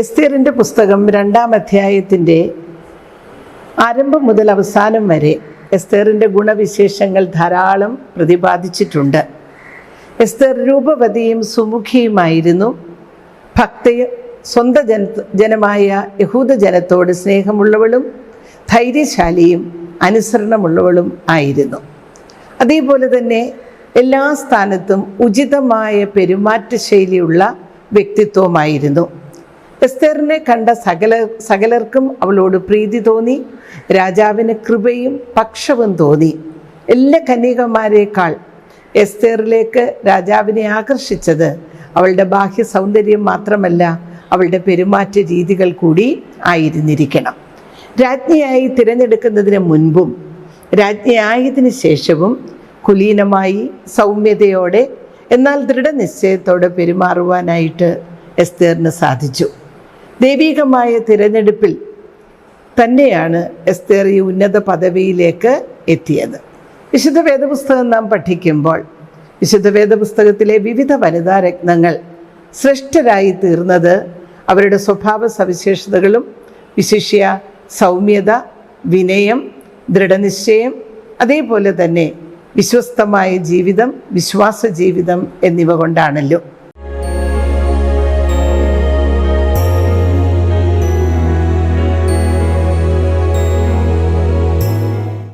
എസ്തേറിന്റെ പുസ്തകം രണ്ടാം അധ്യായത്തിന്റെ ആരംഭം മുതൽ അവസാനം വരെ എസ്തേറിന്റെ ഗുണവിശേഷങ്ങൾ ധാരാളം പ്രതിപാദിച്ചിട്ടുണ്ട്. എസ്തേർ രൂപവതിയും സുമുഖിയുമായിരുന്നു. ഭക്തയും സ്വന്ത ജന ജനമായ യഹൂദ ജനത്തോട് സ്നേഹമുള്ളവളും ധൈര്യശാലിയും അനുസരണമുള്ളവളും ആയിരുന്നു. അതേപോലെ തന്നെ എല്ലാ സ്ഥാനത്തും ഉചിതമായ പെരുമാറ്റശൈലിയുള്ള വ്യക്തിത്വമായിരുന്നു എസ്തേറിനെ കണ്ട സകല സകലർക്കും അവളോട് പ്രീതി തോന്നി രാജാവിന് കൃപയും പക്ഷവും തോന്നി. എല്ലാ കന്യകമാരേക്കാൾ എസ്തേറിലേക്ക് രാജാവിനെ ആകർഷിച്ചത് അവളുടെ ബാഹ്യ സൗന്ദര്യം മാത്രമല്ല അവളുടെ പെരുമാറ്റ രീതികൾ കൂടി ആയിരുന്നിരിക്കണം. രാജ്ഞിയായി തിരഞ്ഞെടുക്കുന്നതിന് മുൻപും രാജ്ഞിയായതിനു ശേഷവും കുലീനമായി സൗമ്യതയോടെ എന്നാൽ ദൃഢനിശ്ചയത്തോടെ പെരുമാറുവാനായിട്ട് എസ്തേറിന് സാധിച്ചു. ദൈവികമായ തിരഞ്ഞെടുപ്പിൽ തന്നെയാണ് എസ്തേർ ഈ ഉന്നത പദവിയിലേക്ക് എത്തിയത്. വിശുദ്ധ വേദപുസ്തകം നാം പഠിക്കുമ്പോൾ വിശുദ്ധ വേദപുസ്തകത്തിലെ വിവിധ വനിതാ രത്നങ്ങൾ ശ്രേഷ്ഠരായി തീർന്നത് അവരുടെ സ്വഭാവ സവിശേഷതകളും വിശിഷ്യ സൗമ്യത വിനയം ദൃഢനിശ്ചയം അതേപോലെ തന്നെ വിശ്വസ്തമായ ജീവിതം വിശ്വാസ ജീവിതം എന്നിവ കൊണ്ടാണല്ലോ.